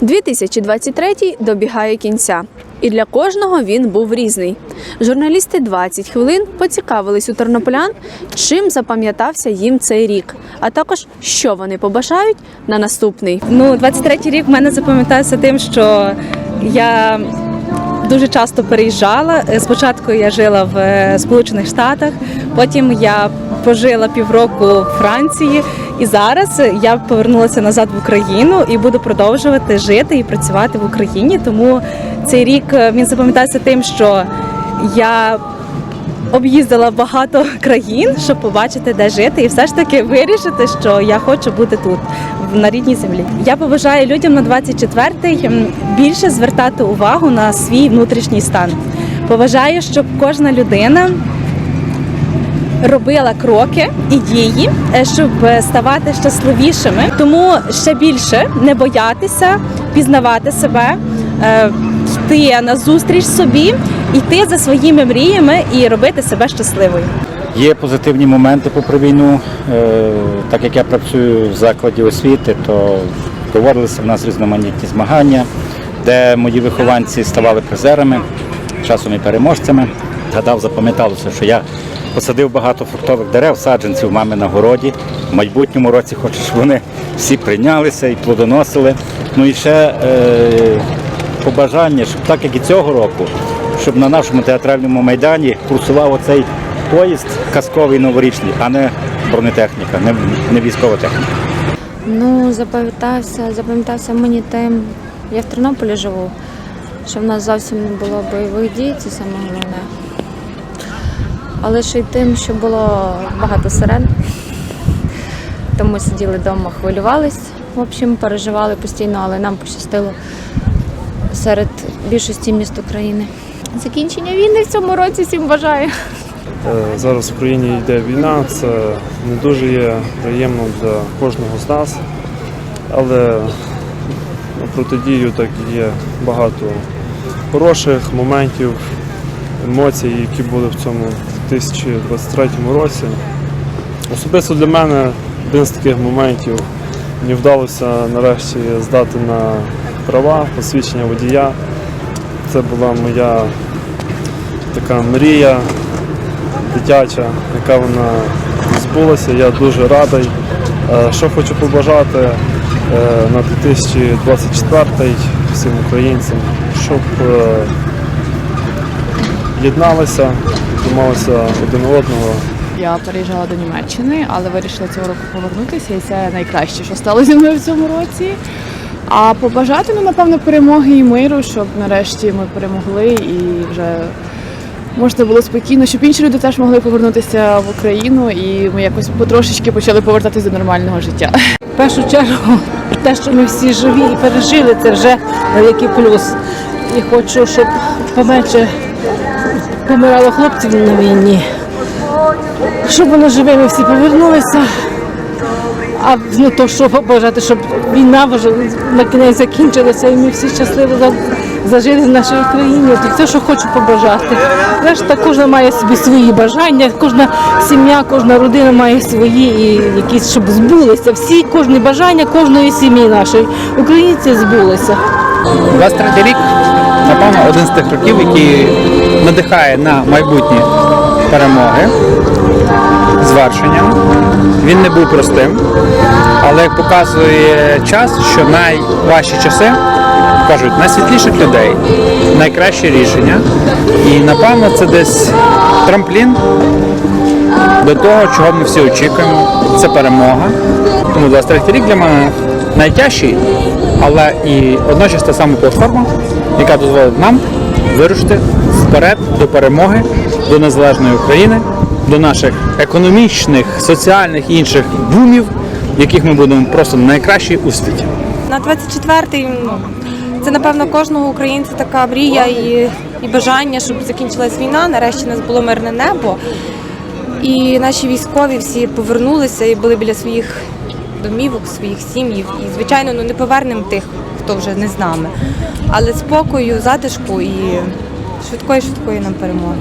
2023 добігає кінця, і для кожного він був різний. Журналісти 20 хвилин поцікавились у тернополян, чим запам'ятався їм цей рік, а також що вони побажають на наступний. Ну, 23-й рік в мене запам'ятався тим, що я дуже часто переїжджала. Спочатку я жила в е, Сполучених Штатах, потім я пожила півроку в Франції, і зараз я повернулася назад в Україну і буду продовжувати жити і працювати в Україні. Тому цей рік е, він запам'ятався тим, що я об'їздила багато країн, щоб побачити, де жити, і все ж таки вирішити, що я хочу бути тут, на рідній землі. Я побажаю людям на 24-й більше звертати увагу на свій внутрішній стан. Побажаю, щоб кожна людина. Робила кроки і дії, е, щоб ставати щасливішими. Тому ще більше не боятися, пізнавати себе, е, йти на зустріч собі, йти за своїми мріями і робити себе щасливою. Є позитивні моменти попри війну. Е, Так як я працюю в закладі освіти, то проводилися в нас різноманітні змагання, де мої вихованці ставали призерами, часом і переможцями. Гадав, запам'яталося, що я посадив багато фруктових дерев, саджанців мами на городі. В майбутньому році хочу, щоб вони всі прийнялися і плодоносили. Ну і ще е, побажання, щоб так як і цього року, щоб на нашому театральному майдані курсував оцей поїзд казковий новорічний, а не бронетехніка, не, не військова техніка. Ну, запам'ятався, запам'ятався мені тим. Я в Тернополі живу, що в нас зовсім не було бойових дій, це саме головне. Але ще й тим, що було багато сирен. Тому сиділи вдома, хвилювались. В общем, переживали постійно, але нам пощастило серед більшості міст України. Закінчення війни в цьому році всім бажаю. Е, Зараз в Україні йде війна, це не дуже є приємно для кожного з нас, але протидію так є багато хороших моментів, емоцій, які були в цьому 2023 році. Особисто для мене один з таких моментів мені вдалося нарешті здати на права, посвідчення водія. Це була моя така мрія дитяча, яка вона збулася. Я дуже радий. Е, Що хочу побажати е, на 2024 всім українцям, щоб е, єдналися, трималися один одного. Я переїжджала до Німеччини, але вирішила цього року повернутися, і це найкраще, що стало зі мною в цьому році. А побажати, ну, напевно, перемоги і миру, щоб нарешті ми перемогли і вже можна було спокійно, щоб інші люди теж могли повернутися в Україну, і ми якось потрошечки почали повертатися до нормального життя. В першу чергу те, що ми всі живі і пережили, це вже великий плюс. І хочу, щоб поменше помирало хлопців на війні, щоб вони живими всі повернулися. А ну то що побажати, щоб війна вже на кінець закінчилася, і ми всі щасливо зажили в нашій країні. То це, що хочу побажати. Решта кожна має собі свої бажання, кожна сім'я, кожна родина має свої і якісь, щоб збулися. Всі кожні бажання кожної сім'ї нашої українці збулися. 23 рік, напевно, один з тих років, який надихає на майбутні перемоги, звершення. Він не був простим, але як показує час, що найважчі часи кажуть найсвітліших людей, найкращі рішення. І напевно це десь трамплін до того, чого ми всі очікуємо. Це перемога. Тому 23 рік для мене найтяжчий, але і водночас та сама платформа, яка дозволить нам вирушити вперед до перемоги, до незалежної України, до наших економічних, соціальних і інших бумів, яких ми будемо просто найкращі у світі. На 24-й ну, це напевно кожного українця така мрія і, і бажання, щоб закінчилась війна. Нарешті у нас було мирне небо. І наші військові всі повернулися і були біля своїх домівок, своїх сім'їв. І, звичайно, ну не повернемо тих, хто вже не з нами. Але спокою, затишку і швидкої, швидкої нам перемоги.